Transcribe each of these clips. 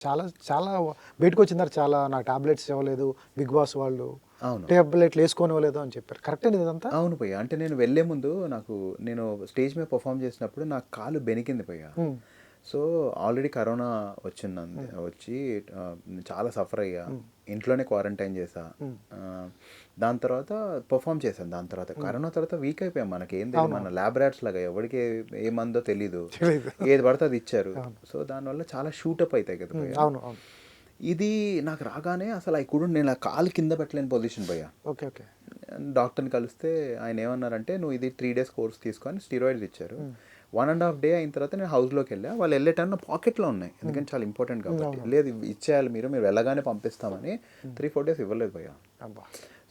చాలా చాలా బయటకు వచ్చిన తర్వాత చాలా నాకు టాబ్లెట్స్ ఇవ్వలేదు బిగ్ బాస్ వాళ్ళు అవును. టాబ్లెట్లు వేసుకోనివ్వలేదు అని చెప్పారు. కరెక్టే ఇదంతా అవును భయ్య. అంటే నేను వెళ్ళే ముందు నాకు నేను స్టేజ్ మీద పర్ఫామ్ చేసినప్పుడు నాకు కాలు బెనికింది Hmm. సో ఆల్రెడీ కరోనా వచ్చింది వచ్చి చాలా సఫర్ అయ్యా. ఇంట్లోనే క్వారంటైన్ చేసా దాని తర్వాత పర్ఫామ్ చేశాను. దాని తర్వాత కరోనా తర్వాత వీక్ అయిపోయాం మనకి. ఏం తెలియదు మన ల్యాబ్ ర్యాట్స్ లాగా ఎవరికి ఏ- ఏ మందో తెలీదు. ఏది పడితే అది ఇచ్చారు. సో దానివల్ల చాలా షూటప్ అవుతాయి కదా ఇది నాకు రాగానే అసలు అవి కూడా నేను ఆ కాలు కింద పెట్టలేని పొజిషన్ భయ్యా. Okay okay. డాక్టర్ని కలిస్తే ఆయన ఏమన్నారంటే నువ్వు ఇది త్రీ డేస్ కోర్స్ తీసుకొని స్టీరాయిడ్స్ ఇచ్చారు. వన్ అండ్ హాఫ్ డే అయిన తర్వాత నేను హౌస్లోకి వెళ్ళా. వాళ్ళు వెళ్ళే టైం నా పాకెట్లో ఉన్నాయి. ఎందుకంటే చాలా ఇంపార్టెంట్ కాబట్టి. లేదు ఇచ్చేయాలి మీరు మీరు వెళ్ళగానే పంపిస్తామని త్రీ ఫోర్ డేస్ ఇవ్వలేదు భయ్యా. అబ్బా.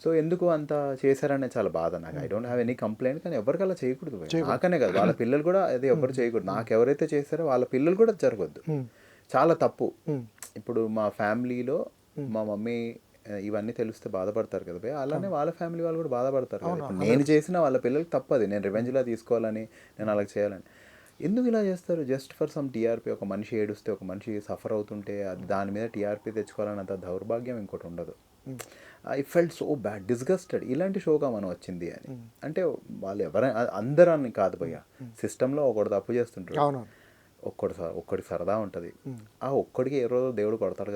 సో ఎందుకు అంత చేశారనే చాలా తప్పు నాకు. I don't have any complaint కానీ ఎవరికి అలా చేయకూడదు. నాకనే కదా. వాళ్ళ పిల్లలు కూడా అది ఎవరు చేయకూడదు. నాకు ఎవరైతే చేశారో వాళ్ళ పిల్లలు కూడా జరగద్దు. చాలా తప్పు. ఇప్పుడు మా ఫ్యామిలీలో మా మమ్మీ ఇవన్నీ తెలిస్తే బాధపడతారు కదా భయ్యా. అలానే వాళ్ళ ఫ్యామిలీ వాళ్ళు కూడా బాధపడతారు కదా. నేను చేసిన వాళ్ళ పిల్లలకి తప్పది. నేను రివెంజ్లా తీసుకోవాలని నేను అలా చేయాలని. ఎందుకు ఇలా చేస్తారు? జస్ట్ ఫర్ సమ్ టీఆర్పీ ఒక మనిషి ఏడుస్తే ఒక మనిషి సఫర్ అవుతుంటే అది దాని మీద టీఆర్పీ తెచ్చుకోవాలన్నంత దౌర్భాగ్యం ఇంకోటి ఉండదు. I felt so bad disgusted ఇలాంటి షోగా మనం వచ్చింది అని. అంటే వాళ్ళు ఎవరైనా అందరూ అని కాదు భయ్య. సిస్టంలో ఒకటి తప్పు చేస్తుంటారు ఒక్కడి స- ఒక్కడికి సరదా ఉంటుంది. ఆ ఒక్కడికి ఏ రోజు దేవుడు కొడతాడు